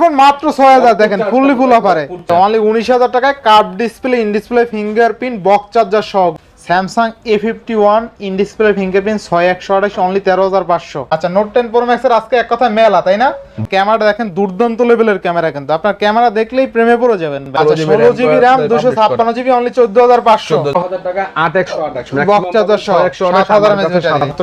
Phone মাত্র দেখেন fully full চার অফারে অনলি উনিশ হাজার টাকায় curve display in display fingerprint box charger সহ Samsung A fifty one in display fingerprint ছয় একশো আঠাশ অনলি তেরো হাজার পাঁচশো। আচ্ছা নোট টেন প্রো ম্যাক্সের আজকে এক কথা মেলা তাই না? ক্যামেরাটা দেখেন দুর্দান্ত লেভেলের ক্যামেরা কিন্তু। আপনার ক্যামেরা দেখলেই প্রেমে পড়ে যাবেন। আচ্ছা 16 ষোলো জিবি র্যাম দুশো ছাপ্পান্ন জিবি অনলি চোদ্দ হাজার পাঁচশো। 14,000 টাকা, 8,128 বক্স চার্জার সহ 6,128, হাজার আমার কাছে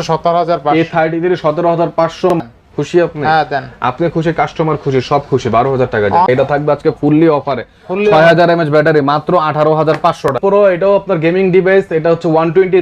সাত হাজার। পাঁচশো। A33 17,500 খুশি আপনি? হ্যাঁ দেন। আপনি খুশি কাস্টমার খুশি সব খুশি বারো হাজার টাকা এটা থাকবে আজকে ফুললি অফারে Fully ছয় হাজার এমএচ ব্যাটারি মাত্র আঠারো হাজার পাঁচশো টাকা। পুরো এটাও আপনার গেমিং ডিভাইস এটা হচ্ছে ওয়ান টোয়েন্টি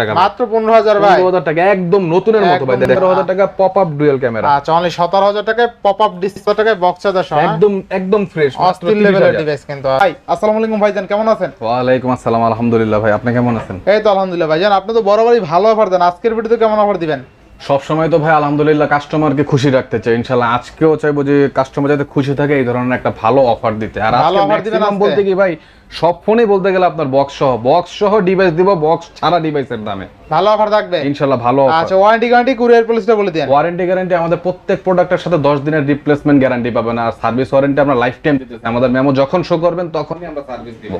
টাকা মাত্র পনেরো হাজার ভাই। পনেরো হাজার টাকা একদম নতুনের মতো ভাই। একদম তেরো হাজার টাকা পপ আপ ডুয়েল ক্যামেরা আচ্ছা অনলি সতেরো হাজার টাকায় পপ আপ ডিসপ্লে টাকায় বক্স চার্জার সহ হ্যাঁ? একদম একদম ফ্রেশ অস্থির লেভেলের ডিভাইস কিন্তু ভাই। আসসালামু আলাইকুম ভাইজান কেমন আছেন? ওয়ালাইকুম আসসালাম আলহামদুলিল্লাহ ভাই। আপনি কেমন আছেন? এই তো আলহামদুলিল্লাহ ভাইজান। আপনি তো বরাবরই ভালো অফার দেন। আজকের ভিডিওতে কেমন অফার দিবেন? সব সময় তো ভাই আলহামদুলিল্লাহ কাস্টমারকে খুশি রাখতে চাই। ইনশাআল্লাহ আজকেও চাইব যে কাস্টমার যাতে খুশি থাকে এই ধরনের একটা ভালো অফার দিতে। আর ভালো offer দিবেন বলতে কি ভাই সব ফোনেই বলতে গেলে আপনার বক্স সহ। বক্স সহ ডিভাইস দিব বক্স ছাড়া ডিভাইসের দামে। ভালো অফার থাকবে? ইনশাআল্লাহ ভালো আচ্ছা ওয়ারেন্টি গ্যারান্টি কুরিয়ার পলিসিটা বলে দেন। ওয়ারেন্টি গ্যারান্টি আমাদের প্রত্যেক প্রোডাক্টের সাথে 10 দিনের রিপ্লেসমেন্ট গ্যারান্টি পাবেন। আর সার্ভিস ওয়ারেন্টি আমরা লাইফ টাইম দিতেছি। আমাদের মেমো যখন শো করবেন তখনই আমরা সার্ভিস দিব।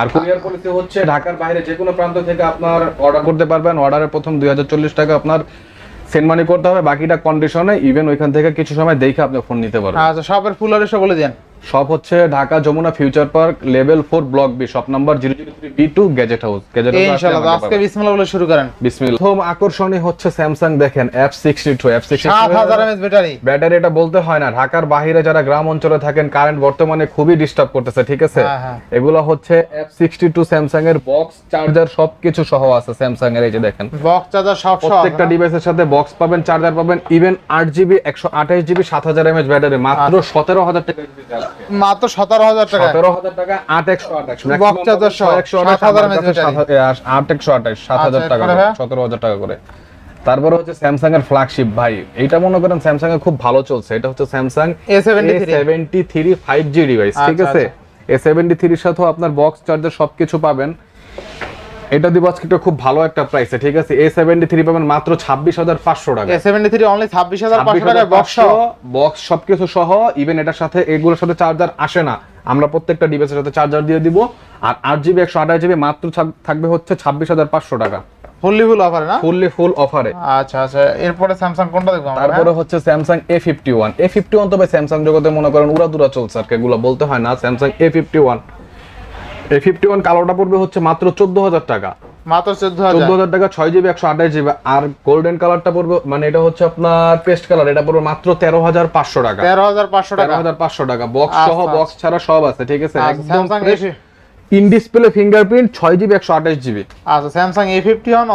আর কুরিয়ার পলিসি হচ্ছে ঢাকার বাইরে যে কোনো প্রান্ত থেকে আপনার অর্ডার করতে পারবেন। অর্ডারের প্রথম 2040 টাকা আপনার সেন্ড মানি করতে হবে। বাকিটা কন্ডিশনে ইভেন ওইখান থেকে কিছু সময় দেখে আপনি ফোন নিতে পারবেন। আচ্ছা সবের ফুল এসে বলে দেন সব হচ্ছে Dhaka Jamuna future park level four block B shop number 003 বি2 গ্যাজেট হাউস গ্যাজেট ইনশাআল্লাহ আজকে বিসমিল্লাহ বলে শুরু করেন। বিসমিল্লাহ। প্রথম আকর্ষণীয় হচ্ছে স্যামসাং দেখেন F62 F62 সাত হাজার এমএস ব্যাটারি। ব্যাটারি এটা বলতে হয় না ঢাকার বাইরে যারা গ্রাম অঞ্চলে থাকেন কারেন্ট বর্তমানে খুবই ডিস্টার্ব করতেছে ঠিক আছে? হ্যাঁ, হ্যাঁ। এগুলো হচ্ছে F62 স্যামসাং এর বক্স চার্জার সবকিছু সহ আছে স্যামসাং এর এই যে দেখেন। বক্স চার্জার সব প্রত্যেকটা ডিভাইসের সাথে বক্স পাবেন চার্জার পাবেন ইভেন আট জিবি একশো আঠাশ জিবি সাত হাজার এমএচ ব্যাটারি মাত্র আচ্ছা। সতেরো হাজার টাকা। মাত্র সতেরো হাজার টাকা। সতেরো হাজার টাকা আট একশো আঠাশ। Box charger সহ, একশো 7,000 mAh battery। আট একশো আঠাশ সাত হাজার আচ্ছা, টাকা সতেরো হাজার টাকা করে। তারপরে হচ্ছে স্যামসাং এর ফ্ল্যাগশিপ ভাই এটা মনে করেন স্যামসাং এর খুব ভালো চলছে। এটা হচ্ছে Samsung A73 seventy three five G device ঠিক আচ্ছা, আছে? এ সেভেন্টি থ্রির সাথেও আপনার বক্স চার্জার সবকিছু পাবেন। এটা দিব আজকে খুব ভালো একটা প্রাইসে ঠিক আছে? এ সেভেন্টি থ্রি পাবেন মাত্র ছাব্বিশ হাজার পাঁচশো টাকা। এ সেভেন্টি থ্রি অনলি ছাব্বিশ হাজার পাঁচশো টাকায় বক্স সহ? বক্স সবকিছু সহ ইভেন এটার সাথে এগুলোর সাথে চার্জার আসে না। আমরা প্রত্যেকটা ডিভাইসের সাথে চার্জার দিয়ে দিব। আর আট জিবি একশো আঠাশ জিবি মাত্র থাকবে হচ্ছে ছাব্বিশ হাজার পাঁচশো টাকা। ফুললি ফুল অফার না? ফুললি ফুল অফারে আচ্ছা আচ্ছা এরপরে স্যামসাং কোনটা দেখব তারপরে হচ্ছে Samsung A fifty one A fifty one তবে স্যামসাং জগতে মনে করেন উড়াদুরা চলছে আর কি, এগুলো বলতে হয় না। Samsung A fifty one A fifty one কালোটা পড়বে হচ্ছে মাত্র চোদ্দ হাজার টাকা। মাত্র চোদ্দ হাজার টাকা ছয় জিবি একশো আঠাশ জিবি আর গোল্ডেন কালারটা পড়বে মানে এটা হচ্ছে আপনার পেস্ট কালার এটা পড়বে মাত্র তেরো হাজার পাঁচশো টাকা। তেরো হাজার পাঁচশো টাকা। হাজার পাঁচশো টাকা বক্স আচ্ছা, সহ বক্স ছাড়া সব আছে ঠিক আছে? আচ্ছা, একদম ইন ডিসপ্লে ফিঙ্গারপ্রিন্ট ছয় জিবি একশো আঠাশ জিবি আচ্ছা স্যামসাং এ ফিফটি ওয়ান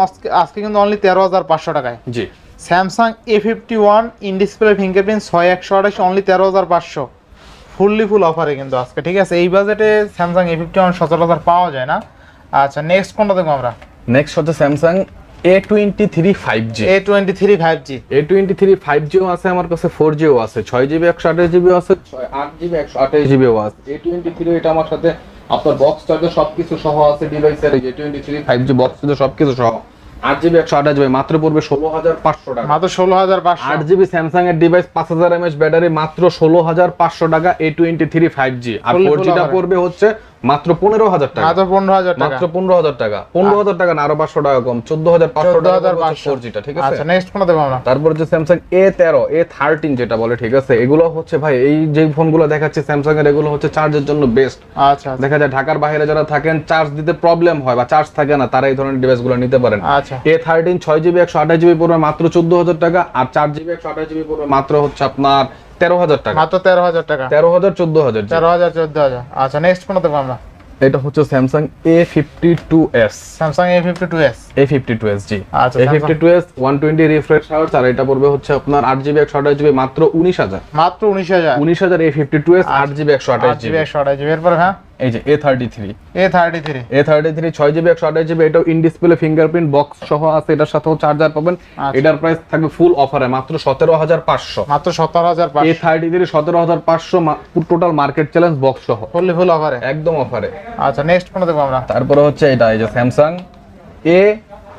আজকে কিন্তু অনলি তেরো হাজার পাঁচশো টাকায়। জি। Samsung A fifty one in display fingerprint ছয় একশো আঠাশ অনলি তেরো হাজার পাঁচশো। ফুললি ফুল অফারে কিন্তু আজকে ঠিক আছে? এই বাজেটে স্যামসাং এ ফিফটি ওয়ান সচরাচর পাওয়া যায় না। আচ্ছা নেক্সট কোনটা দেখব আমরা? নেক্সট হচ্ছে Samsung A twenty three five G A twenty three five G A twenty three five Jio আছে আমার কাছে ফোর জিও আছে ছয় জিবি একশো আঠাশ জিবি আছে ছয় আট জিবি একশো আঠাশ জিবিও আছে। এ টোয়েন্টি থ্রি এটা আমার সাথে আপনার বক্স চার্জার সবকিছু সহ আছে ডিভাইসের A twenty three five G box charger সবকিছু সহ। আট জিবি একশো আঠাশ জিবি মাত্র পড়বে ষোলো হাজার পাঁচশো টাকা। মাত্র ষোলো হাজার পাঁচশো। আট জিবি স্যামসাং এর ডিভাইস পাঁচ হাজার এমএস ব্যাটারি মাত্র ষোলো হাজার পাঁচশো টাকা A twenty three five G R four জিটা পড়বে হচ্ছে মাত্র পনেরো হাজার টাকা। মাত্র পনেরো হাজার মাত্র পনেরো হাজার টাকা। পনেরো হাজার টাকা না আরও পাঁচশো টাকা কম। চোদ্দ হাজার পাঁচশো টাকা ফোর জিটা ঠিক আছে? আচ্ছা নেক্সট কোনটা দেখব আমরা? তারপর হচ্ছে স্যামসাং এ তেরো এ থার্টিন যেটা বলে ঠিক আছে? এগুলো হচ্ছে ভাই এই যে ফোনগুলো দেখাচ্ছে স্যামসাং এর এগুলো হচ্ছে চার্জের জন্য বেস্ট আচ্ছা আচ্ছা। দেখা যায় ঢাকার বাইরে যারা থাকেন চার্জ দিতে প্রবলেম হয় বা চার্জ থাকে না তারা এই ধরনের ডিভাইসগুলো নিতে পারেন। আচ্ছা। এ থার্টিন ছয় জিবি একশো আঠাশ জিবি পড়বে মাত্র চোদ্দ হাজার টাকা আর চার জিবি একশো আঠাশ জিবি পড়বে মাত্র হচ্ছে আপনার তেরো হাজার টাকা। মাত্র তেরো হাজার টাকা। তেরো হাজার চোদ্দ হাজার তেরো হাজার চোদ্দ হাজার। আচ্ছা নেক্সট কোনটা দেখব আমরা। এটা হচ্ছে Samsung A fifty two S Samsung A fifty two S A fifty two S G. আচ্ছা, A fifty two S one twenty refresh hours আর এটা পড়বে হচ্ছে আপনার আট জিবি একশো আঠাশ জিবি মাত্র উনিশ হাজার। মাত্র উনিশ হাজার। উনিশ হাজার এ ফিফটি টু এস আট জিবি একশো আঠাশ জিবি। একশো আঠাশ জিবি। এরপর হ্যাঁ? এই যে A thirty three A thirty three A thirty three ছয় জিবি একশো আঠাশ জিবি এটাও ইন ডিসপ্লে ফিঙ্গারপ্রিন্ট বক্স সহ আছে এটার সাথেও চার্জার পাবেন। আচ্ছা। এটার প্রাইস থাকবে ফুল অফারে মাত্র সতেরো হাজার পাঁচশো। মাত্র সতেরো হাজার এ থার্টি থ্রি সতেরো হাজার পাঁচশো টোটাল মার্কেট চ্যালেঞ্জ বক্স সহ। ফুল ফুল অফারে একদম অফারে আচ্ছা নেক্সট ফোন দেখব আমরা? তারপরে হচ্ছে এটা এই যে Samsung A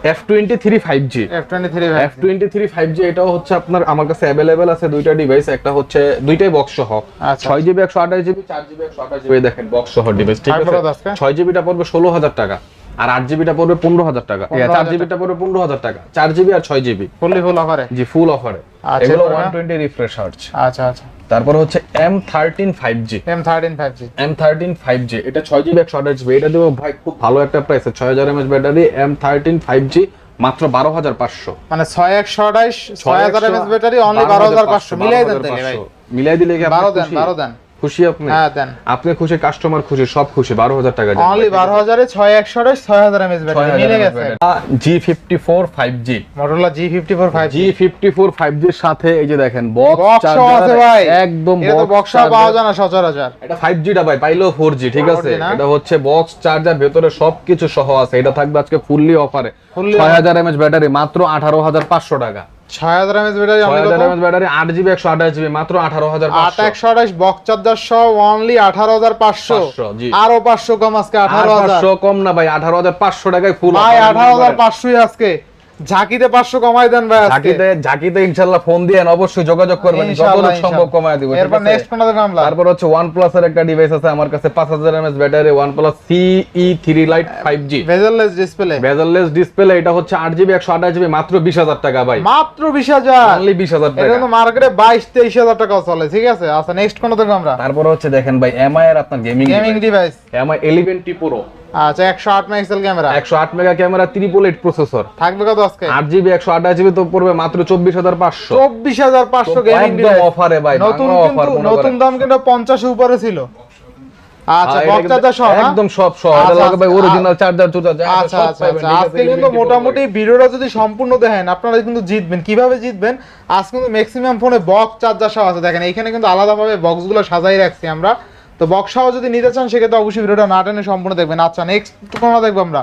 F twenty three five G F twenty three F twenty three five G এটাও হচ্ছে আপনার আমার কাছে অ্যাভেলেবেল আছে দুইটা ডিভাইস একটা হচ্ছে দুইটাই বক্স সহ। আচ্ছা। ছয় জিবি একশো আঠাশ জিবি চার জিবি একশো আঠাশ জিবি দেখেন বক্স সহ ডিভাইস ঠিক? আছে? ছয় জিবিটা পড়বে ষোলো হাজার টাকা আর আট জিবিটা পড়বে পনেরো হাজার টাকা। চার জিবিটা পড়বে পনেরো হাজার টাকা চার জিবি আর ছয় জিবি ফুললি ফুল অফারে জি ফুল অফারে আচ্ছা, এগুলো? ওয়ান টোয়েন্টি রিফ্রেশ আচ্ছা আচ্ছা। তারপর হচ্ছে M thirteen five G M thirteen five G M thirteen five G এটা ছয় জিবি একশো আঠাশ জিবি এটা দেবো ভাই খুব ভালো একটা প্রাইসে ছয় হাজার battery M thirteen five G মাত্র বারো হাজার পাঁচশো। মানে ছয় একশো mAh ছয় হাজার এমএস ব্যাটারি অনলি বারো হাজার পাঁচশো। মিলাই দেন তাহলে ভাই। মিলাই দিলে বারো দেন? বারো দেন। খুশি আপনি? হ্যাঁ দেন। আপনি খুশি কাস্টমার খুশি সব খুশি বারো হাজার টাকা অনলি বারো হাজারে ছয় একশো ছয় হাজার এমএস ব্যাটারি মিলে গেছে। G fifty four five G Motorola G fifty four five G fifty four five জির সাথে এই যে দেখেন বক্স আছে ভাই। একদম বক্স পাওয়া যায় না সচরাচর। এটা ফাইভ জিটা ভাই পাইলেও ফোর জি ঠিক আছে? এটা হচ্ছে বক্স চার্জার ভেতরে সবকিছু সহ আছে। এটা থাকবে আজকে ফুললি অফারে ছয় হাজার এমএচ ব্যাটারি মাত্র আঠারো হাজার পাঁচশো টাকা। ছয় হাজার এমএস ব্যাটারি ছয় অনলি হাজার কত? এমএচ ব্যাটারি আট জিবি একশো আঠাশ জিবি মাত্র আঠারো হাজার আট একশো আঠাইশ বক্স চার্জার সহ অনলি আঠারো হাজার পাঁচশো। 500, জি। আরও পাঁচশো কম আজকে আঠারো হাজার। পাঁচশো কম না ভাই আঠারো হাজার পাঁচশো টাকায় ফুল ভাই আঠারো হাজার পাঁচশোই আজকে। ঝাঁকিতে পাঁচশো কমাই দেন ভাই ঝাঁকিতে ঝাঁকিতে ইনশাল্লাহ ফোন দিয়ে অবশ্যই যোগাযোগ করবেন। যতটুকু সম্ভব ইনশাআল্লাহ। কমায় দিব এরপর নেক্সট কোনটা দেবে তারপর হচ্ছে OnePlus এর একটা ডিভাইস আছে আমার কাছে 5000 mAh battery OnePlus CE 3 Lite 5G bezelless display bezelless display এটা হচ্ছে 8GB 128GB মাত্র 20000 টাকা ভাই। মাত্র বিশ হাজার। অনলি 20000 এটা টাকা। তো মার্কেটে বাইশ তেইশ হাজার টাকা চলে ঠিক আছে? আচ্ছা নেক্সট কোনটা দেবো তারপর হচ্ছে দেখেন ভাই MI এর আপনার gaming gaming device MI 11T Pro আচ্ছা একশো আট megapixel camera. 108 mega camera triple eight processor থাকবে কত আজকে? 8GB 128GB তো পড়বে মাত্র 24500 চব্বিশ হাজার পাঁচশো গেমিং একদম ডিভাইস অফারে ভাই নতুন কিন্তু নতুন দাম কিন্তু পঞ্চাশের উপরে ছিল। আচ্ছা সহ একদম সব সহ। এটা আচ্ছা, লাগে ভাই আচ্ছা, অরিজিনাল চার্জার যা আচ্ছা আচ্ছা আচ্ছা। ঠিক আছে? আজকে কিন্তু মোটামুটি ভিডিওটা যদি সম্পূর্ণ দেখেন আপনারা কিন্তু জিতবেন। কীভাবে জিতবেন? আজ কিন্তু ম্যাক্সিমাম ফোনে বক্স চার্জার সহ আছে। দেখেন এখানে কিন্তু আলাদাভাবে বক্সগুলো সাজাই রাখছি আমরা। তো বক্সাও যদি নিতে চান সেক্ষেত্রে অবশ্যই ভিডিওটা না টেনে সম্পূর্ণ দেখবেন। আচ্ছা নেক্সট কোনটা দেখব আমরা?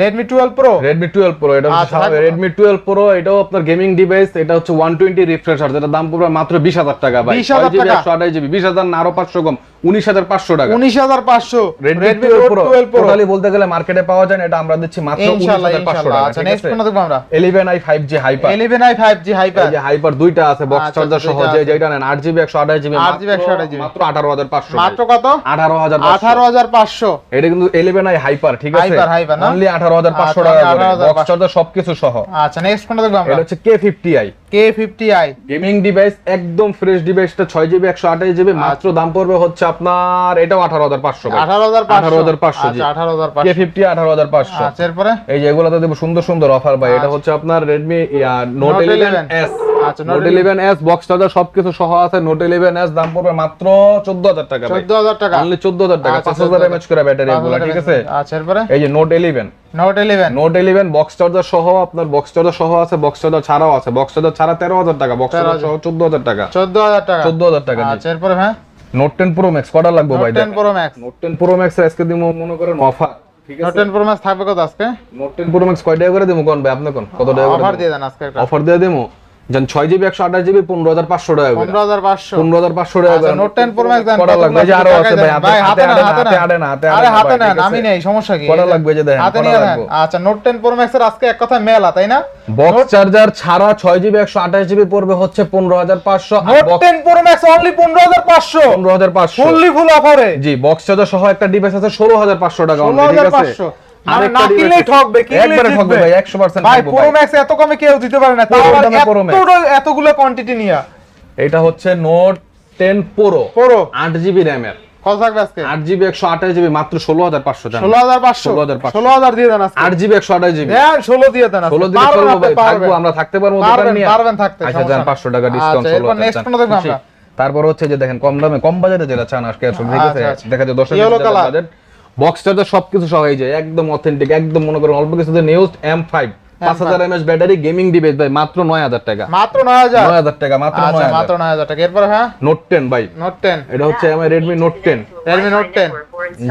Redmi 12 Pro? Redmi 12 Pro এটা হচ্ছে আচ্ছা। Redmi 12 Pro এটাও আপনার গেমিং ডিভাইস এটা হচ্ছে 120 রিফ্রেশার যেটা দাম পড়বে মাত্র 20000 টাকা ভাই। 20,000 টাকা? 128 GB 20000 না আরও 500 কম। 19500 টাকা। উনিশ হাজার পাঁচশো। Redmi রেডমি 12 প্রো টোটালি বলতে গেলে মার্কেটে পাওয়া যায় না এটা আমরা দিচ্ছি মাত্র 19500 টাকা আচ্ছা নেক্সট আছে? কোনটা আমরা। 11i 5G hyper eleven I five G hyper এই যে হাইপার দুইটা আছে বক্স আচ্ছা, চার্জার সহ যে যেটা নেন 8GB 128GB 8GB 128GB মাত্র 18500 মাত্র কত? 18500 আঠারো হাজার পাঁচশো। এটা কিন্তু 11i হাইপার ঠিক আছে? Hyper, Hyper না? অনলি 18500 আচ্ছা, টাকা করে। বক্স চার্জার সবকিছু সহ। আচ্ছা নেক্সট কোনটা দেখব আমরা। এটা হচ্ছে K50i K fifty I gaming device একদম ফ্রেশ ডিভাইসটা ছয় জিবি একশো আঠাশ জিবি মাত্র দাম পড়বে হচ্ছে আপনার এটাও আঠারো হাজার পাঁচশো আঠারো হাজার আঠারো হাজার পাঁচশো আচ্ছা আঠারো হাজার কে ফিফটি আঠারো হাজার পাঁচশো। আচ্ছা এরপরে? এই যে এগুলোতে দেবো সুন্দর সুন্দর অফার ভাই। এটা আচ্ছা। হচ্ছে আপনার রেডমি নোট ইলেভেন এস আচ্ছা, note eleven S box charger সবকিছু সহ আছে। নোট ইলেভেন এস দাম পড়বে মাত্র চোদ্দ হাজার টাকা চোদ্দ হাজার টাকা। অনলি চোদ্দ হাজার টাকা আচ্ছা, পাঁচ হাজার এমএচ করে ব্যাটারি এগুলো ঠিক আছে? আচ্ছা এরপরে? এই যে note eleven note eleven note eleven box charger সহ আপনার বক্স চার্জার সহ আছে বক্স চার্জার ছাড়াও আছে। বক্স চার্জার ছাড়া তেরো হাজার টাকা বক্স চার্জার সহ চোদ্দ হাজার টাকা। চোদ্দ হাজার টাকা। চোদ্দ হাজার টাকা। আচ্ছা এরপরে হ্যাঁ? নোট টেন প্রো ম্যাক্স কটা লাগবে ভাই ten pro max note ten pro max আজকে দিমু মনে করেন অফার নোট আছে? টেন প্রো ম্যাক্স থাকবে কত আজকে? নোট টেন প্রো ম্যাক্স কয় টাকা করে দেবো কোন ভাই? আপনি কোন? কত টাকা অফার দিয়ে দেন আজকে অফার দিয়ে দেবো যেন ছয় জিবি একশো আঠাশ জিবি পনেরো হাজার পাঁচশো টাকা করে। পনেরো হাজার পাঁচশো। পনেরো হাজার পাঁচশো টাকা আচ্ছা নোট টেন প্রো ম্যাক্স দেন কটা লাগবে। যে আরও আছে ভাই হাতে হাতে না হাতে আরে হাতে ঠিক আমি নেই সমস্যা কি? কটা লাগবে যে দেখেন, হাতে নিয়ে দেন আচ্ছা নোট টেন প্রো আজকে এক কথা মেলা তাই না? বক্স চার্জার ছাড়া ছয় জিবি একশো আঠাশ জিবি পড়বে হচ্ছে পনেরো হাজার পাঁচশো। Note ten pro max only পনেরো হাজার পাঁচশো। পনেরো হাজার পাঁচশো। ফুললি ফুল অফারে জি বক্স চার্জার সহ একটা ডিভাইস আছে ষোলো হাজার পাঁচশো টাকা ষোলো হাজার পাঁচশো। না কিনলেই ঠকবে একবারে ঠকবে ভাই একশো পার্সেন্ট ভাই প্রো ম্যাক্স এত কমে কেউ দিতে পারে না। তাও Pro আবার দামে Pro Max। এতটা- এতগুলো কোয়ান্টিটি নিয়ে। এটা হচ্ছে নোট টেন প্রো প্রো আট জিবি র্যামের কত আট জিবি একশো আঠাশ জিবি মাত্র ষোলো হাজার পাঁচশো ষোলো হাজার পাঁচশো। 16,500 ষোলো হাজার দিয়ে দেন আট জিবি একশো আঠাশ জিবি হ্যাঁ ষোলো দিয়ে দেন ষোলো। থাকব আমরা থাকতে পারব দোকান নিয়ে। পারবেন থাকতে, আচ্ছা যান পাঁচশো টাকা ডিসকাউন্ট আচ্ছা, ষোলো হাজার? তারপর হচ্ছে যে দেখেন কম দামে কম বাজারে যেটা চান আজকে আচ্ছা। দেখা যায় দশ। বাজেট। বক্স চার্জার সবকিছু সহ এই যে একদম অথেন্টিক একদম মনে করেন অল্প কিছুতে নিউজ এম ফাইভ পাঁচ হাজার এমএস ব্যাটারি গেমিং ডিভাইস ভাই মাত্র নয় হাজার টাকা। মাত্র নয় হাজার? নয় হাজার টাকা মাত্র নয় মাত্র নয় হাজার টাকা। এরপরে হ্যাঁ? নোট টেন ভাই। নোট টেন এটা হচ্ছে আমার Redmi note ten Redmi Note 10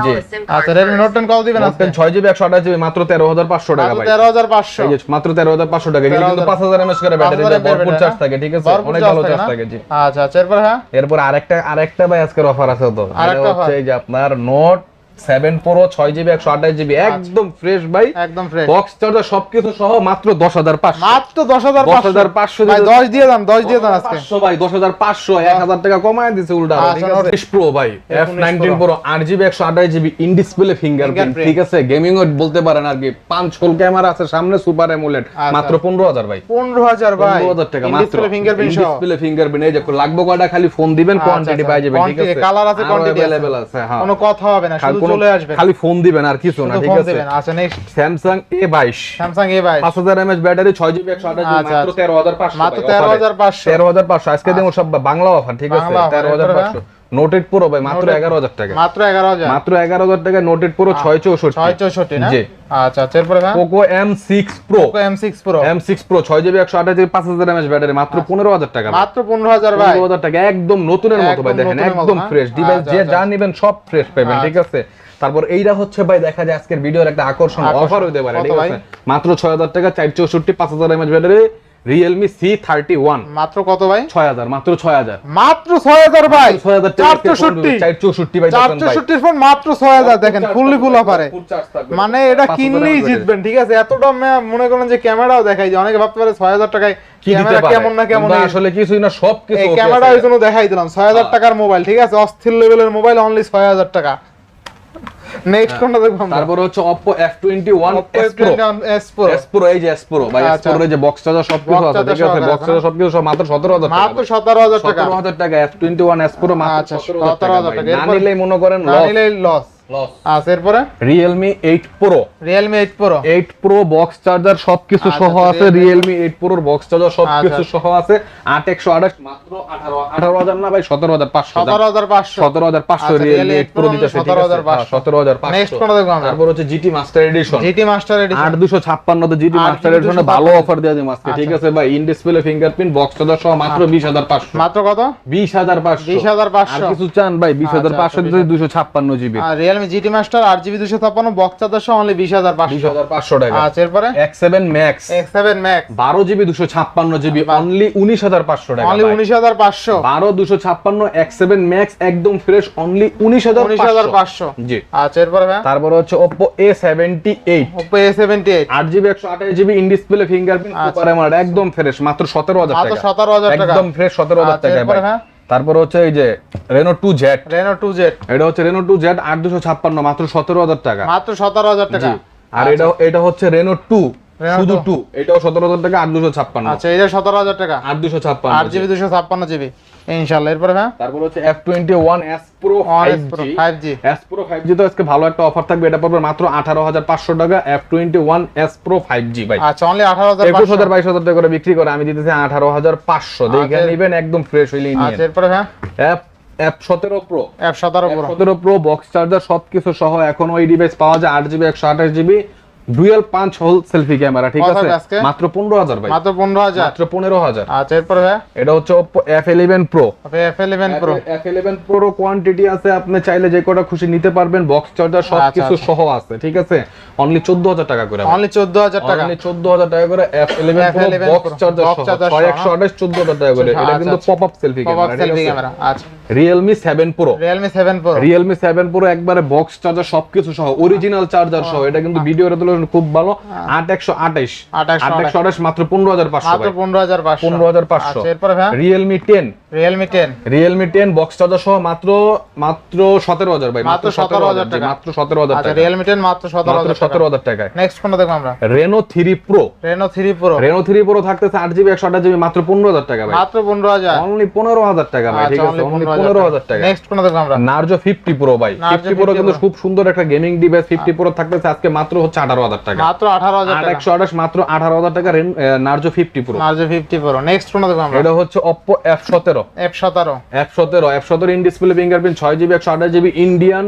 G. আচ্ছা রেডমি নোট টেন কত দিবেন আজকে? ছয় জিবি একশো আঠাশ জিবি মাত্র তেরো হাজার পাঁচশো টাকা ভাই। তেরো হাজার পাঁচশো। মাত্র তেরো হাজার পাঁচশো টাকা। এগুলো কিন্তু পাঁচ হাজার এমএস করে ব্যাটারি ভরপুর চার্জ হ্যাঁ? থাকে ঠিক আছে? অনেক ভালো চার্জ থাকে জি। আচ্ছা আচ্ছা এরপরে হ্যাঁ? এরপর আরেকটা আরেকটা ভাই আজকের অফার আছে তো। আরেকটা হচ্ছে এই যে আপনার নোট সেভেন প্রো ছয় জিবি একশো আঠাশ জিবি একদম ফ্রেশ ভাই। একদম ফ্রেশ বক্স চার্জার সবকিছু সহ মাত্র দশ হাজার পাঁচশো। মাত্র দশ হাজার দশ হাজার পাঁচশো ভাই দশ দিয়ে দাম দশ দিয়ে দাম আজকে। পাঁচশো ভাই দশ হাজার পাঁচশো এক হাজার টাকা কমায় দিছে উল্টা আচ্ছা, Note প্রো ভাই এফ নাইনটিন Pro। প্রো আট জিবি একশো আঠাশ জিবি ইন ডিসপ্লে ফিঙ্গারপ্রিন্ট ঠিক আছে? গেমিং বলতে পারেন আর কি পাঁচ হোল ক্যামেরা আছে সামনে সুপার এমোলেড আচ্ছা। মাত্র পনেরো হাজার ভাই। পনেরো হাজার ভাই। পনেরো হাজার টাকা মাত্র। ফিঙ্গারপ্রিন্ট ডিসপ্লে ফিঙ্গারপ্রিন্ট এই যে লাগবে কয়টা? খালি ফোন দিবেন আচ্ছা, কোয়ান্টিটি আচ্ছা। পাই যাবে ঠিক আছে? colour আছে, quantity আছে। হ্যাঁ। কোনো কথা হবে না শুধু খালি ফোন দিবেন আর কিছু না ঠিক আছে? আচ্ছা next Samsung A22 Samsung A22 5000 mAh battery ছয় জিবি 128 মাত্র পাঁচশো তেরো হাজার পাঁচশো। আজকে দেবো সব বাংলা অফার ঠিক আছে? 13500 নোটেড প্রো ভাই মাত্র Note- এগারো হাজার টাকা মাত্র এগারো হাজার মাত্র এগারো হাজার টাকা নোটেড প্রো ছয় চৌষট্টি ছয় চৌষট্টি না জি আচ্ছা আচ্ছা এরপরে ভাই Poco M six pro M six pro M six pro ছয় জিবি একশো আঠাশ জিবি পাঁচ হাজার এমএচ ব্যাটারি মাত্র পনেরো হাজার টাকা। মাত্র পনেরো হাজার ভাই পনেরো হাজার টাকা একদম নতুনের মতো ভাই দেখেন একদম? ফ্রেশ ডিভাইস আচ্ছা, যে আচ্ছা। যা নিবেন সব ফ্রেশ পাবেন আচ্ছা। ঠিক আছে তারপর এইটা হচ্ছে ভাই দেখা যায় আজকের ভিডিওর একটা আকর্ষণ। অফার হইতে পারে ঠিক ভাই? আছে মাত্র ছয় হাজার টাকা চার চৌষট্টি পাঁচ হাজার mAh battery Realme C thirty one মাত্র কত ভাই? ছয় হাজার মাত্র ছয় হাজার। মাত্র ছয় হাজার ভাই। ছয় হাজার চৌষট্টি চৌষট্টি ভাই। চৌষট্টির ফোন মাত্র ছয় হাজার। দেখেন ফুললি ফুল অফারে। মানে এটা কিনলেই জিতবেন ঠিক আছে? এতটা মনে করেন যে ক্যামেরাও দেখাই যায়। অনেকে ভাবতে পারে ছয় হাজার টাকায় ক্যামেরা কেমন না কেমন আসলে কিছুই না সব কিছু ক্যামেরা। ওই জন্য দেখাই দিলাম। ছয় হাজার হ্যাঁ। টাকার মোবাইল ঠিক আছে? অস্থির লেভেলের মোবাইল অনলি ছয় হাজার টাকা। নেক্সট কোনটা দেখব আমরা? তারপর হচ্ছে Oppo F21 Oppo S Pro S Pro। S Pro এই যে S Pro ভাই S আচ্ছা। Pro এর যে বক্স চার্জার সব কিছু আছে ঠিক আছে? বক্স চার্জার সব কিছু সব মাত্র 17000 টাকা। মাত্র সতেরো হাজার টাকা। 17000 টাকা F21 S Pro মাত্র আচ্ছা, 17000 টাকা 17,000 ভাই। টাকা। না নিলেই মনে করেন না লস নিলে লস লস আচ্ছা এরপরে? Realme 8 Pro Realme eight pro 8 Pro box charger সবকিছু আচ্ছা, সহ আছে Realme- Realme 8 Pro এর বক্স চার্জার সবকিছু আচ্ছা। সহ আছে। 8128 মাত্র 18 18000 না ভাই? 17500 সতেরো হাজার পাঁচশো। 17500 আচ্ছা, Realme Realme 8 Pro দিতেছে ঠিক আছে। 17,500 17500 Next কোনটা দেখব আমরা? তারপর হচ্ছে GT Master Edition GT master edition আট দুশো ছাপ্পান্ন জিটি আট মাস্টার দুশো এডিশনে ভালো অফার আজকে ঠিক আচ্ছা। আছে ভাই? In display fingerprint box charger সহ মাত্র বিশ হাজার পাঁচশো। মাত্র কত? বিশ হাজার পাঁচশো। 20,500 আর কিছু চান ভাই? বিশ হাজার আচ্ছা, পাঁচশো আচ্ছা, দুশো ছাপ্পান্ন জিবি আর মাস্টার আট জিবি দুশো ছাপ্পান্ন বক্স চার্জার সহ অনলি বিশ হাজার বিশ পাঁচশো হাজার পাঁচশো টাকা। আচ্ছা এরপরে? X seven max X seven max বারো জিবি দুশো ছাপ্পান্ন জিবি অনলি উনিশ হাজার পাঁচশো টাকা অনলি ভাই। উনিশ হাজার পাঁচশো। বারো দুশো ছাপ্পান্ন এক্স সেভেন ম্যাক্স একদম ফ্রেশ অনলি উনিশ হাজার উনিশ হাজার পাঁচশো। জি। আচ্ছা এরপরে তারপরে হচ্ছে এইট আট জিবি একশো আঠাশ GB in display fingerprint. Super একদম ফ্রেশ মাত্র সতেরো হাজার মাত্র টাকা। সতেরো হাজার টাকা। একদম ফ্রেশ আচ্ছা, টাকা হ্যাঁ? তারপর হচ্ছে এই যে Reno two Z Reno two Z এটা হচ্ছে রেনো টু জেড আট দুশো ছাপ্পান্ন মাত্র সতেরো হাজার টাকা। মাত্র সতেরো হাজার টাকা। আর এটা এটা হচ্ছে রেনো টু শুধু টু এটাও সতেরো হাজার টাকা আট দুশো ছাপ্পান্ন। আচ্ছা এটা সতেরো হাজার টাকা। আট দুশো ছাপ্পান্ন আট জিবি দুশো ছাপ্পান্ন জিবি। ইনশাল্লাহ এরপরে হ্যাঁ তারপর হচ্ছে F twenty one S pro five G five G S pro five G তো আজকে ভালো একটা অফার থাকবে। এটা পড়বে মাত্র আঠারো হাজার পাঁচশো টাকা ভাই। আচ্ছা অনলি আঠারো হাজার একুশ হাজার বাইশ হাজার টাকা করে বিক্রি করে আমি দিতেছি আঠারো হাজার পাঁচশো। দেখে আচ্ছা। নিবেন একদম ফ্রেশ হইলেই নিয়ে আচ্ছা এরপরে হ্যাঁ এফ এফ সতেরো প্রো সতেরো পুরো সতেরো প্রো বক্স চার্জার সবকিছু সহ এখন ওই ডিভাইস পাওয়া যায় আট জিবি একশো আঠাশ GB dual punch hole selfie camera ঠিক আছে? মাত্র পনেরো হাজার ভাই। মাত্র পনেরো হাজার? মাত্র পনেরো হাজার। আচ্ছা এরপরে হ্যাঁ এটা হচ্ছে F eleven pro F eleven pro F quantity আছে আপনি চাইলে যে কটা খুশি নিতে পারবেন বক্স চার্জার সবকিছু আচ্ছা। সহ আছে ঠিক আছে? অনলি চোদ্দ হাজার টাকা করে অনলি চোদ্দ হাজার টাকা। অনলি চোদ্দ হাজার টাকা করে F eleven pro F11 box charger সহ, একশো আঠাশ চোদ্দ হাজার টাকা করে। এটা আচ্ছা, কিন্তু আচ্ছা। Pop up selfie camera selfie camera আচ্ছা। Realme seven pro Realme seven pro Realme seven pro একবারে বক্স চার্জার সবকিছু সহ অরিজিনাল চার্জার সহ। এটা কিন্তু ভিডিও রেজলিউশন খুব ভালো আট একশো আঠাইশ। আট একশো আট মাত্র পনেরো হাজার পাঁচশো মাত্র পনেরো হাজার পাঁচশো। পনেরো হাজার পাঁচশো। আচ্ছা এরপরে হ্যাঁ Realme ten Realme ten Realme ten box charger সহ মাত্র মাত্র সতেরো হাজার ভাই মাত্র 17,000 জি, টাকা। মাত্র সতেরো হাজার আচ্ছা টাকা। রিয়েলমি টেন মাত্র সতেরো হাজার সতেরো টাকা হাজার টাকায়। নেক্সট কোনটা দেখব আমরা? Reno three pro Reno three pro Reno three pro থাকতেছে আট জিবি একশো আঠাশ জিবি মাত্র পনেরো হাজার টাকা ভাই। মাত্র পনেরো হাজার। অনলি পনেরো হাজার টাকা ভাই ঠিক আচ্ছা আছে অনলি পনেরো হাজার টাকা। নেক্সট কোনটা দেখব আমরা? নার্জো ফিফটি প্রো ভাই। ফিফটি প্রো কিন্তু খুব সুন্দর একটা গেমিং ডিভাইস ফিফটি প্রো থাকতেছে আজকে মাত্র হচ্ছে আঠারো হাজার টাকা। মাত্র আঠারো হাজার একশো আঠাশ মাত্র আঠারো হাজার টাকা Narzo fifty pro. Narzo fifty pro. Next কোনটা দেখব এটা হচ্ছে অপো এফ সতেরো। এফ সতেরো। এফ সতেরো এফ সতেরো ইন ডিসপ্লে ফিঙ্গারপ্রিন্ট ছয় জিবি একশো আঠাশ জিবি ইন্ডিয়ান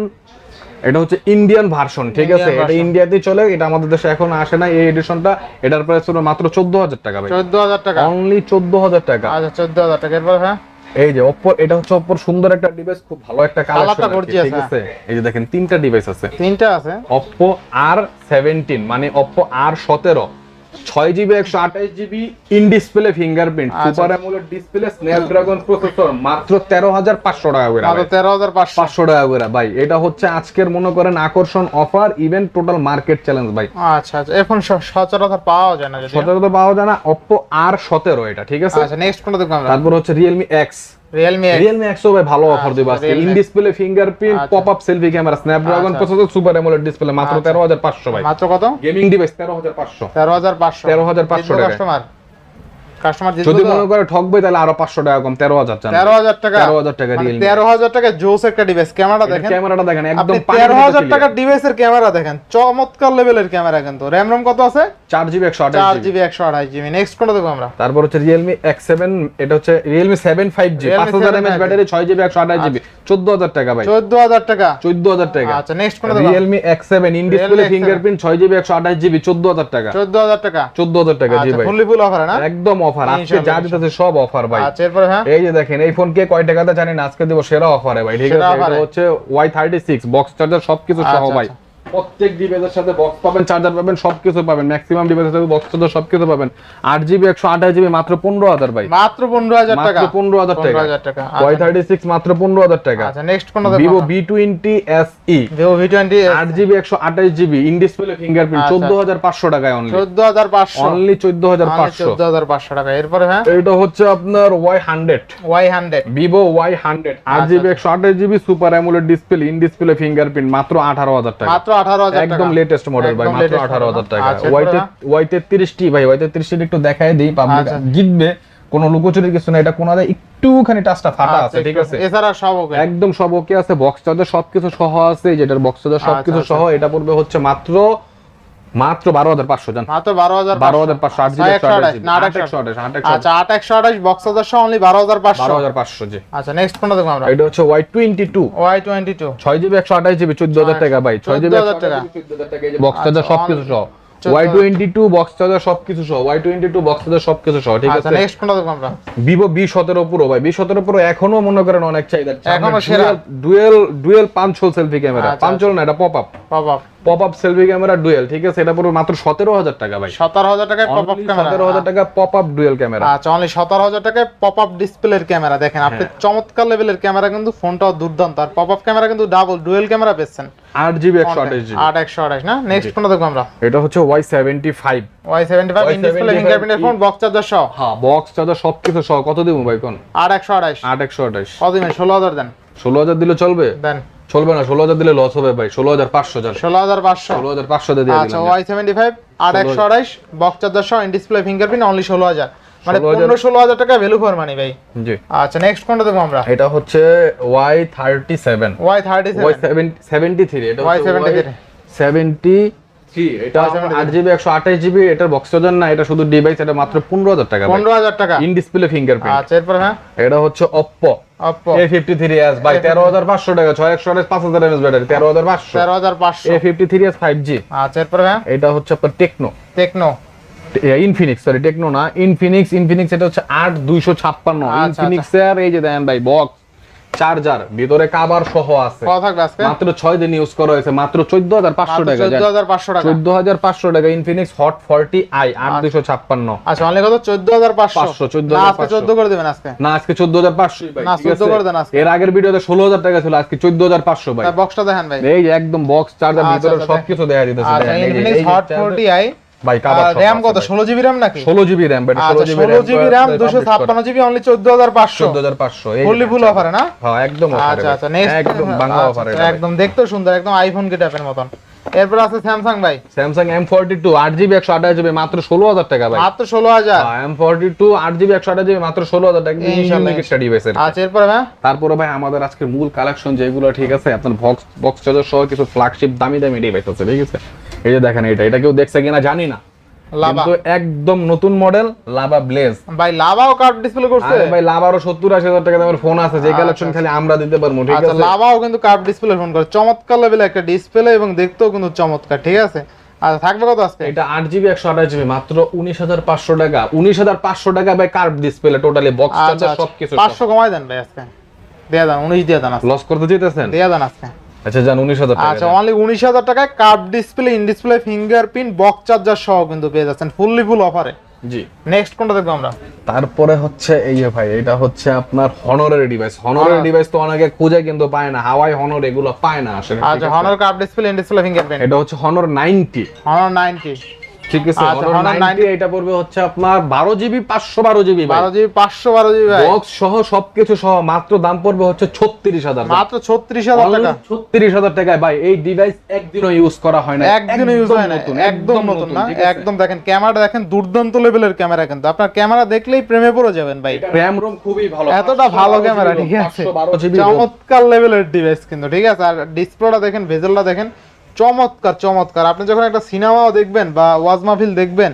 এটা হচ্ছে ইন্ডিয়ান ভার্সন ঠিক আছে? এটা। ইন্ডিয়াতেই চলে এটা আমাদের দেশে এখন আসে না। এই এডিশনটা এটার প্রাইস মাত্র চোদ্দ হাজার টাকা ভাই। চোদ্দ হাজার টাকা। অনলি চোদ্দ হাজার টাকা। আচ্ছা চোদ্দ হাজার টাকা। এরপর হ্যাঁ? এই যে অপর এটা হচ্ছে অপর সুন্দর একটা ডিভাইস খুব ভালো একটা কালেকশন ঠিক আছে? এই যে দেখেন তিনটা ডিভাইস আছে। তিনটা আছে। অপো আর সেভেন্টিন মানে অপো আর সতেরো। ছয় জিবি একশো আঠাশ GB in display fingerprint. Super AMOLED display Snapdragon processor মাত্র তেরো হাজার পাঁচশো টাকা করে তেরো হাজার পাঁচশো। টাকা করে ভাই। এটা হচ্ছে আজকের মনে করেন আকর্ষণ offer even total market challenge ভাই। আচ্ছা আচ্ছা। এখন সচরাচর পাওয়া যায় না সচরাচর পাওয়া যায় না অপ্পো আর সতেরো এটা ঠিক আছে? আচ্ছা নেক্সট কোনটা দেখব তারপর হচ্ছে রিয়েলমি এক্স রিয়েলমি রিয়েলমি এক্সও ভাই ভালো অফার দিবে আজকে ইন ডিসপ্লে ফিঙ্গারপ্রিন্ট আচ্ছা। Pop up selfie camera Snapdragon আচ্ছা। সুপার অ্যামোলেড ডিসপ্লে মাত্র আচ্ছা। তেরো হাজার পাঁচশো ভাই মাত্র কত গেমিং ডিভাইস তেরো হাজার পাঁচশো তেরো হাজার পাঁচশো 13,500 টাকায়। কাস্টমার কাস্টমার যদি মনে করে ঠকবে তাহলে আরও পাঁচশো টাকা কম টাকা টাকা রিয়েলমি জোস একটা ডিভাইস দেখেন। ক্যামেরাটা দেখেন একদম ডিভাইসের ক্যামেরা দেখেন চমৎকার লেভেলের ক্যামেরা কিন্তু। কত আছে? নেক্সট কোনটা দেখব আমরা? তারপর হচ্ছে রিয়েলমি এক্স এটা হচ্ছে Realme seven five G Realme 7 5G battery ছয় জিবি একশো আঠাশ জিবি চোদ্দ হাজার টাকা ভাই। টাকা? চোদ্দ হাজার টাকা। আচ্ছা নেক্সট কোনটা দেখব? Realme X seven in display Realme X7 fingerprint ছয় জিবি একশো আঠাশ জিবি চোদ্দ হাজার টাকা। চোদ্দ হাজার টাকা? চোদ্দ হাজার টাকা জি ভাই। ফুললি ফুল অফার না? একদম অফার আজকে যা দিতেছে সব অফার ভাই। আচ্ছা এরপর হ্যাঁ? এই যে দেখেন এই ফোন কে কয় টাকাতে জানি না আজকে দেব সেরা অফারে ভাই ঠিক আছে? এটা হচ্ছে Y thirty six box charger সবকিছু সহ আচ্ছা, ভাই। আচ্ছা। প্রত্যেক ডিভাইসের সাথে বক্স পাবেন চার্জার পাবেন সবকিছু পাবেন। ম্যাক্সিমাম ডিভাইসের সাথে বক্স চার্জার সবকিছু পাবেন। আট জিবি একশো আঠাশ জিবি মাত্র পনেরো হাজার ভাই। মাত্র পনেরো হাজার টাকা? পনেরো হাজার টাকা। ওয়াই থার্টি সিক্স মাত্র পনেরো হাজার টাকা। আচ্ছা নেক্সট দেখব Vivo V twenty S E Vivo twenty আট জিবি একশো আঠাশ জিবি ইন ডিসপ্লে ফিঙ্গারপ্রিন্ট আচ্ছা। চোদ্দ হাজার পাঁচশো টাকায় অনলি চোদ্দ হাজার পাঁচশো। অনলি চোদ্দ হাজার পাঁচশো। চোদ্দ হাজার পাঁচশো টাকা। এরপরে হ্যাঁ? এটা হচ্ছে আপনার Y hundred Y hundred Vivo Y hundred আট আচ্ছা, জিবি একশো আঠাশ GB super AMOLED display in display fingerprint মাত্র আঠারো হাজার টাকা। মাত্র একদম লেটেস্ট মডেল ভাই মাত্র latest আঠারো হাজার model। টাকা আচ্ছা, ওয়াই এরপরে? ওয়াই তেত্রিশ টি ভাই ওয়াই তেত্রিশ টি একটু দেখায় দিই পাবলিক আচ্ছা। জিতবে কোনো লুকোচুরির কিছু না এটা কোনো একটুখানি টাচটা ফাটা আছে আচ্ছা, ঠিক আছে এছাড়া সব ওকে একদম সব ওকে আছে বক্স চার্জার সবকিছু সহ আছে যেটার বক্স চার্জার সবকিছু আচ্ছা, সহ এটা পড়বে হচ্ছে মাত্র মাত্র বারো হাজার পাঁচশো জান। মাত্র বারো হাজার বারো হাজার পাঁচশো আট একশো আচ্ছা আট একশো আঠাশ বক্স হাজার অনলি বারো হাজার পাঁচশো। বারো হাজার পাঁচশো জি। আচ্ছা নেক্সট কোনটা দেখব আমরা। এটা হচ্ছে Y twenty two. Y twenty two. ছয় জিবি একশো আঠাশ জিবি চোদ্দ হাজার টাকা ভাই ছয় জিবি 14,000 টাকা। বক্স চার্জার আচ্ছা, সবকিছু সহ। 14,000 Y twenty two box charger সবকিছু সহ। Y twenty two box charger সবকিছু সহ ঠিক আচ্ছা আছে? নেক্সট কোনটা দেখব আমরা। ভিভো বি সতেরো প্রো ভাই। বি সতেরো প্রো এখনও মনে করেন অনেক চাহিদা এখনও সেরা। Dual dual punch hole selfie camera আচ্ছা, পাঁচশোল না এটা pop up pop up pop up selfie camera dual ঠিক আছে? এটা পুরো মাত্র সতেরো হাজার টাকা ভাই। সতেরো হাজার টাকায় পপ আপ ক্যামেরা সতেরো হাজার টাকা পপ আপ ডুয়েল ক্যামেরা আচ্ছা অনলি সতেরো হাজার টাকায় পপ আপ ডিসপ্লের ক্যামেরা দেখেন। আপনি হ্যাঁ। চমৎকার লেভেলের ক্যামেরা কিন্তু ফোনটাও দুর্দান্ত। আর পপ আপ ক্যামেরা কিন্তু ডাবল ডুয়েল ক্যামেরা পেয়েছেন। আট জিবি একশো আঠাশ জিবি আট একশো আঠাশ না? নেক্সট কোনটা দেখব আমরা। এটা হচ্ছে Y seventy five Y seventy five display Y75 ফিঙ্গারপ্রিন্টের ফোন বক্স চার্জার সহ? হ্যাঁ বক্স চার্জার সবকিছু সহ। কত দিব ভাই কোন আট একশো আঠাশ। আট একশো আঠাশ। কত দিবেন? ষোলো হাজার দেন। ষোলো হাজার দিলে চলবে? দেন। চলবে না ষোলো হাজার দিলে লস হবে ভাই ষোলো হাজার পাঁচশো জান। ষোলো হাজার পাঁচশো। ষোলো হাজার পাঁচশো দিয়ে আচ্ছা ওয়াই সেভেন্টি ফাইভ আর একশো আঠাশ বক্স চার্জার সহ ডিসপ্লে ফিঙ্গারপ্রিন্ট অনলি ষোলো হাজার। মানে 16,000 পনেরো ষোলো হাজার টাকা ভ্যালু ফর মানি ভাই। জি। আচ্ছা নেক্সট কোনটা দেব আমরা? এটা হচ্ছে Y thirty seven Y thirty Y seven seventy three এটা Y73 সেভেন্টি থ্রি এটা Y73 আট জিবি একশো আঠাশ জিবি এটার বক্স চার্জার না এটা শুধু ডিভাইস এটা মাত্র পনেরো হাজার টাকা পনেরো হাজার টাকা। ইন ডিসপ্লে ফিঙ্গারপ্রিন্ট আচ্ছা এরপর হ্যাঁ? এটা হচ্ছে Oppo Oppo A fifty three S ভাই তেরো হাজার পাঁচশো টাকা ছয় একশো পাঁচ হাজার এমএস ব্যাটারি তেরো হাজার পাঁচশো। তেরো হাজার পাঁচশো। A fifty three S five G আচ্ছা এরপর হ্যাঁ? এটা হচ্ছে আপনার Tecno Tecno Infinix sorry Tecno না ইনফিনিক্স ইনফিনিক্স এটা হচ্ছে আট দুইশো ছাপ্পান্ন। আচ্ছা, ইনফিনিক্স এর এই যে দেন ভাই বক্স চার্জার ভিতরে কাবার সহ আছে। মাত্র ছয় দিন ইউজ করা হয়েছে মাত্র চোদ্দ হাজার পাঁচশো টাকা চোদ্দ হাজার পাঁচশো টাকা। চোদ্দ হাজার পাঁচশো টাকা ইনফিনিক্স হট ফর্টি আই আট দুশো ছাপ্পান্ন। আচ্ছা অনলি কত? চোদ্দ হাজার পাঁচশো। 500, 14,500 না চোদ্দ করে দেবেন আজকে। না আজকে চোদ্দ হাজার পাঁচশো। না, 14 করে দেন আজকে। এর আগের ভিডিওতে ষোলো হাজার টাকা ছিল আজকে চোদ্দ হাজার পাঁচশো ভাই। বক্সটা দেখেন ভাই। এই যে একদম বক্স চার্জার আচ্ছা, ভিতরে আচ্ছা, সবকিছু দেখা দিতেছে আচ্ছা দেখেন, এই যে- ইনফিনিক্স হট ফোরটি আই ভাই র্যাম কত ষোলো জিবি র্যাম নাকি? ষোলো জিবি র্যাম ষোলো আচ্ছা জিবি র্যাম দুশো ছাপ্পান্ন জিবি অনলি চোদ্দ হাজার পাঁচশো। চোদ্দ হাজার পাঁচশো ফুললি ফুল অফারে না? হ্যাঁ একদম আচ্ছা আচ্ছা একদম বাংলা অফার একদম দেখতেও সুন্দর একদম আইফোন গেটআপের মতন। এরপর আছে স্যামসাং ভাই। স্যামসাং এম ফোরটি টু আট জিবি একশো আঠাশ জিবি মাত্র ষোলো হাজার টাকা ভাই। মাত্র ষোলো হাজার? এম ফোরটি টু আট জিবি একশো আঠাশ জিবি মাত্র ষোলো হাজার টাকা। আচ্ছা এরপরে ভাই? তারপরে ভাই আমাদের আজকের মূল কালেকশন যেগুলো ঠিক আছে? আপনার বক্স বক্স চার্জার সহ কিছু ফ্ল্যাগশিপ দামি দামি ডিভাইস আছে ঠিক আছে? এই যে দেখেন এটা এটা কেউ দেখছে কিনা জানি না। কিন্তু একদম নতুন মডেল লাভা ব্লেজ ভাই লাভাও কার্ড ডিসপ্লে করছে? ভাই লাভারও সত্তর আশি টাকা দামের ফোন আছে যে আচ্ছা, কালেকশন আচ্ছা। খালি আমরা দিতে পারব ঠিক আচ্ছা আছে? লাভাও কিন্তু কার্ভ ডিসপ্লে ফোন করে। চমৎকার লেভেলে একটা ডিসপ্লে এবং দেখতেও কিন্তু চমৎকার ঠিক আছে? থাকবে কত আজকে? এটা আট জিবি একশো আঠাশ জিবি মাত্র উনিশ হাজার পাঁচশো টাকা। উনিশ হাজার পাঁচশো টাকা ভাই curve display totally box charger সবকিছু দেন ভাই আজকে। দেয়া দেন উনিশ দিয়ে দেন লস করতে যেতেছেন। দেয়া দেন আজকে। আচ্ছা জান 19000 টাকা আচ্ছা অনলি উনিশ হাজার টাকায় curve display in display fingerprint box charger সহ কিন্তু পেয়ে যাচ্ছেন ফুললি ফুল অফারে জি। নেক্সট কোনটা দেখব আমরা? তারপরে হচ্ছে এই যে ভাই এটা হচ্ছে আপনার হনরের ডিভাইস হনরের ডিভাইস তো অনেকে খুঁজে কিন্তু পায় না হাওয়াই হনর এগুলো পায় না আসলে। আচ্ছা Honor curve display in display fingerprint এটা হচ্ছে হনর নাইনটি হনর নাইনটি ঠিক আছে আচ্ছা, এটা পড়বে হচ্ছে আপনার বারো জিবি পাঁচশো বারো জিবি বারো জিবি পাঁচশো বারো জিবি বক্স সহ সবকিছু সহ মাত্র দাম পড়বে হচ্ছে ছত্রিশ হাজার মাত্র ছত্রিশ হাজার টাকা। ছত্রিশ হাজার টাকায় ভাই এই ডিভাইস একদিনও ইউজ করা হয় না একদিনও ইউজ হয় না একদম নতুন না? একদম দেখেন ক্যামেরাটা দেখেন দুর্দান্ত লেভেলের ক্যামেরা কিন্তু। আপনার ক্যামেরা দেখলেই প্রেমে পড়ে যাবেন ভাই। র্যাম রোম খুবই ভালো। এতটা ভালো ক্যামেরা ঠিক আছে? চমৎকার লেভেলের ডিভাইস কিন্তু ঠিক আছে? আর ডিসপ্লেটা দেখেন ভেজেলটা দেখেন চমৎকার চমৎকার। আপনি যখন একটা সিনেমাও দেখবেন বা ওয়াজ মাহফিল দেখবেন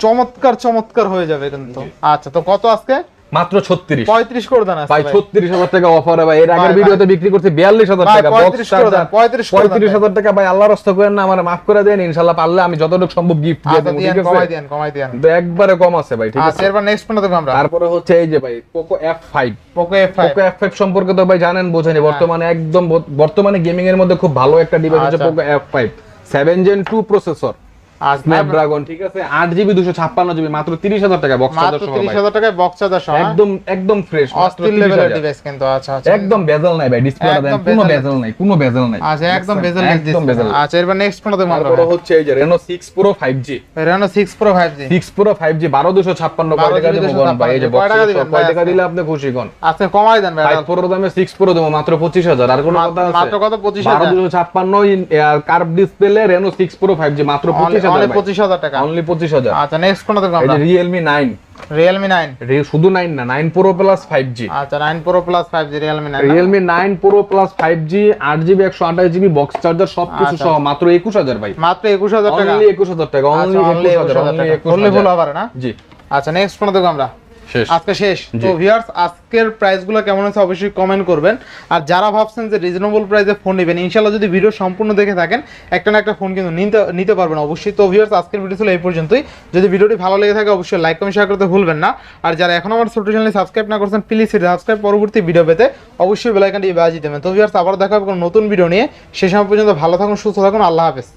চমৎকার চমৎকার হয়ে যাবে কিন্তু। আচ্ছা তো কত আজকে? মাত্র ছত্রিশ। পঁয়ত্রিশ করে দেন ভাই ভাই। ছত্রিশ হাজার টাকা অফার ভাই। এর আগের ভিডিওতে বিক্রি করতে বিয়াল্লিশ হাজার ভাই, টাকা। box 35 করে দেন, 35 করে দেন পঁয়ত্রিশ হাজার টাকা ভাই আল্লাহ রস্ত করেন না আমার মাফ করে দেন ইনশাল্লাহ পারলে আমি যতটুকু সম্ভব গিফট দিয়ে আচ্ছা দেবো ঠিক কমাই আছে? দিয়েন কমাই দিয়েন কিন্তু একবারে কম আছে ভাই ঠিক আচ্ছা আছে? এরপর নেক্সট কোনটা দেখব আমরা। তারপরে হচ্ছে এই যে ভাই Poco F five Poco F five সম্পর্কে তো ভাই জানেন বোঝেনি বর্তমানে একদম বর্তমানে গেমিং এর মধ্যে খুব ভালো একটা ডিভাইস হচ্ছে আচ্ছা। Poco F five seven gen two processor Snapdragon ঠিক আছে আট জিবি দুশো ছাপ্পান্ন জিবি মাত্র তিরিশ হাজার টাকা বক্স মাত্র তিরিশ হাজার টাকায় বক্স চার্জার সহ হ্যাঁ? একদম একদম ফ্রেশ অস্থির লেভেলের ডিভাইস কিন্তু আচ্ছা আচ্ছা। একদম বেজেল নাই ভাই ডিসপ্লেটা দেন কোনো bezel বেজেল নাই কোনো বেজেল নাই। আচ্ছা একদম বেজেল একদম বেজেল। আচ্ছা এরপর নেক্সট কোনটা দেখব আমরা। হচ্ছে এই যে Reno 6 Pro 5G Reno six pro five G 6 Pro 5G 12256 কয় টাকা 12 দেবো ভাই এই যে 256 কয় টাকা দিবেন বক্স কয় টাকা দিলে আপনি খুশি কোন আচ্ছা কমাই দেন ভাই 5 Pro দামে 6 Pro দেবো মাত্র 25000 আর কোনো কথা আছে? মাত্র কত? 25,000? 12256 curve display Reno 6 Pro 5G মাত্র 25000 অনলি ভাই। পঁচিশ হাজার টাকা। অনলি 25000 আচ্ছা নেক্সট কোনটা আমরা? যে Realme 9 রিয়েলমি নাইন শুধু 9 না 9 Pro Plus 5G আচ্ছা nine pro plus five G Realme nine Realme nine pro plus five G আট জিবি একশো আঠাশ জিবি বক্স চার্জার সবকিছু আচ্ছা। সহ মাত্র একুশ হাজার ভাই। মাত্র একুশ হাজার টাকা? অনলি একুশ হাজার টাকা অনলি আচ্ছা অনলি একুশ একুশ হাজার হাজার অনলি টাকা ফুললি ফুল হাজার। হবে না? জি। আচ্ছা নেক্সট কোনটা দেখব আমরা? আজকে শেষ। তো ভিউয়ার্স আজকের প্রাইসগুলো কেমন আছে অবশ্যই কমেন্ট করবেন। আর যারা ভাবছেন যে রিজনেবল প্রাইসে ফোন নেবেন ইনশাআল্লাহ যদি ভিডিও সম্পূর্ণ দেখে থাকেন একটা না একটা ফোন কিন্তু নিতে নিতে পারবেন অবশ্যই। তো ভিউয়ার্স আজকের ভিডিও ছিল এই পর্যন্তই। যদি ভিডিওটি ভালো লেগে থাকে অবশ্যই লাইক কমেন্ট শেয়ার করতে ভুলবেন না। আর যারা এখন আমার ছোট চ্যানেলে সাবস্ক্রাইব না করছেন প্লিজ সাবস্ক্রাইব পরবর্তী ভিডিও পেতে অবশ্যই বেলাইকানটি বাজিয়ে দেবেন। তো ভিউয়ার্স আবার দেখা হবে কোনো নতুন ভিডিও নিয়ে। সে সময় পর্যন্ত ভালো থাকুন সুস্থ থাকুন আল্লাহ হাফেজ।